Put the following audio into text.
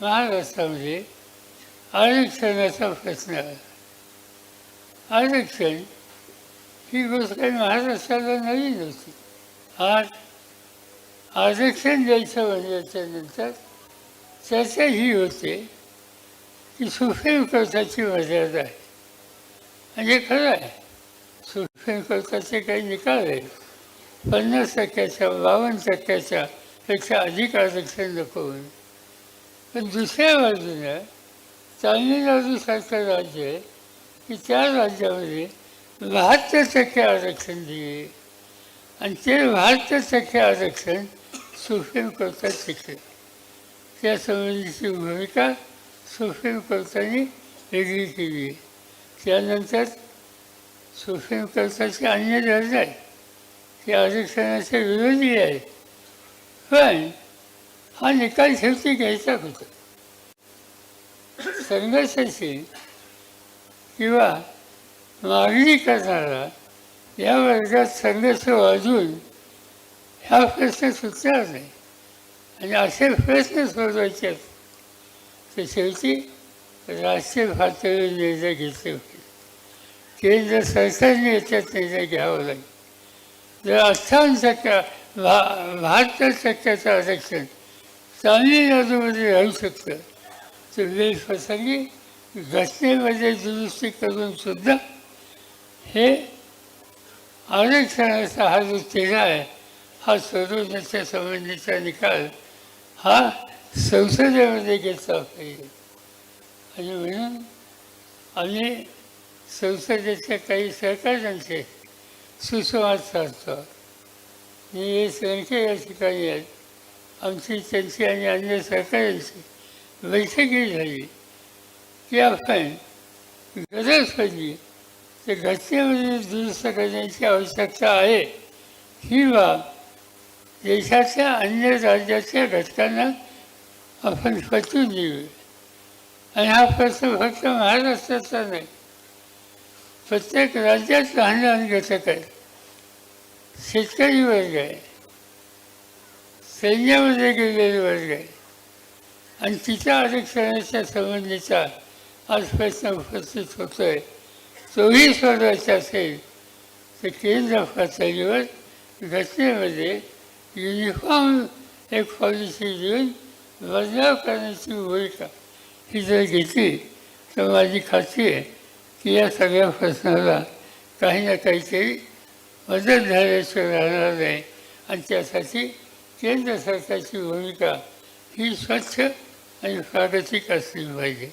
महाराष्ट्रामध्ये आरक्षणाचा प्रश्न. आहे आरक्षण ही गोष्ट काही महाराष्ट्राला नवीन होती आज आरक्षण द्यायचं म्हणल्याच्यानंतर चर्चा ही होते की सुप्रीम कोर्टाची मर्यादा आहे. म्हणजे खरं आहे सुप्रीम कोर्टाचे काही निकाल आहेत. पन्नास टक्क्याच्या बावन्न टक्क्याच्या पेक्षा अधिक आरक्षण नको म्हणून. पण दुसऱ्या बाजूनं तामिळनाडूसारखं राज्य आहे की त्या राज्यामध्ये बहात्तर टक्के आरक्षण दिले. आणि ते बहात्तर टक्के आरक्षण सुप्रीम कोर्टात शिकले. त्यासंबंधीची भूमिका सुप्रीम कोर्टाने वेगळी केली आहे. त्यानंतर सुप्रीम कोर्टाचे अन्य दर्जा आहे. ते आरक्षणाचे विरोधी आहे पण हा निकाल शेवटी घ्यायचा होता. संघर्षाशी किंवा मागणी करणारा या वर्गात संघर्ष वाजून ह्या प्रश्न सुटणार नाही. आणि असे प्रश्न सोडवायचे असतील तर शेवटी राष्ट्रीय पातळीवर निर्णय घेतले होते. केंद्र सरकारने याच्यात निर्णय घ्यावा लागेल. जर अठ्ठावन्न टक्का बहा बहात्तर टक्क्याचं आरक्षण तामिळनाडूमध्ये म्हणजे राहू शकतं. तर वेळप्रसंगी घटनेमध्ये दुरुस्ती करून सुद्धा हे आरक्षणाचा हा जो तिढा आहे हा सोडवण्याच्या संबंधीचा निकाल हा संसदेमध्ये घेतला पाहिजे आणि म्हणून आम्ही संसदेच्या काही सहकार्यांचे सुसंवाद साधतो. मी हे संख्या या ठिकाणी आहेत आमची त्यांची आणि अन्य सरकारांची बैठकी झाली. की आपण गरज पडली तर घटनेमध्ये दुरुस्त करण्याची आवश्यकता आहे. ही बाब देशाच्या अन्य राज्याच्या घटकांना आपण पटवून देऊ. आणि हा प्रश्न फक्त महाराष्ट्राचा नाही प्रत्येक राज्यात लहान घटक आहे शेतकरी वर्ग आहे. सैन्यामध्ये गेलेले वर्ग आहे आणि तिच्या आरक्षणाच्या संबंधीचा आज प्रश्न उपस्थित होतो आहे तोही सोडवायचा असेल तर केंद्र पातळीवर घटनेमध्ये युनिफॉर्म एक पॉलिसी देऊन बदलाव करण्याची भूमिका ही जर घेतली तर माझी खात्री आहे की या सगळ्या प्रश्नाला काही ना काहीतरी मदत झाल्याशिवाय राहणार नाही. आणि त्यासाठी केंद्र सरकारची भूमिका ही स्वच्छ आणि प्रागतिक असली पाहिजे.